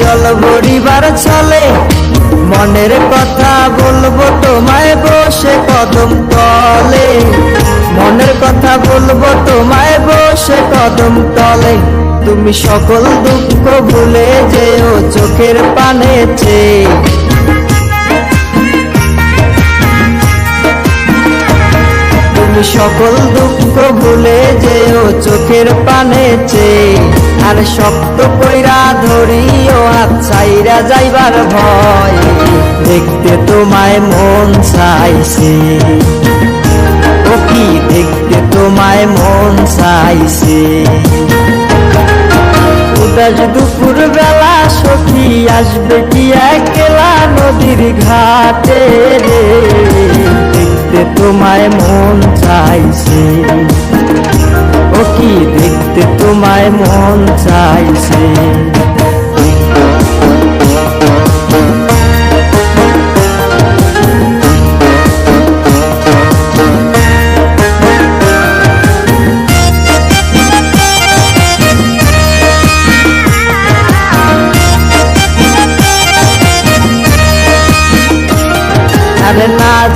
জল ভরিবার চলে মনের কথা বলব তোমায় বসে কদম তলে। মনের কথা বলব তোমায় বসে কদম তলে। তুমি সকল দুঃখ ভুলে যেও চোখের পানে চেয়ে। তুমি সকল দুঃখ ভুলে যেও চোখের পানে চেয়ে। আর শক্ত কইরা ধরিও চাইরা যাইবার ভয়, দেখতে তোমায় মন চাইছে। ও কি দেখতে তোমায় মন চাইছে? দুপুর বেলা সখী আসবে কি একলা নদীর ঘাটে রে? দেখতে তোমায় মন চাইছে। ও কি দেখতে তোমায় মন চাইছে?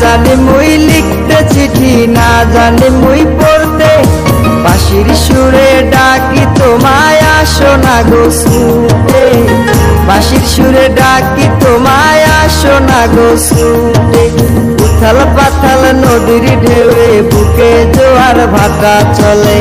জানি মুই লিখতে চিঠি, না জানি মুই পড়তে। বাঁশির সুরে ডাকি তোমায় আসো না গো শুনতে বাঁশির সুরে ডাকি তোমায় আসো না গো শুনতে উথাল পাথাল নদীর ঢেউয়ে বুকে জোয়ার ভাটা চলে।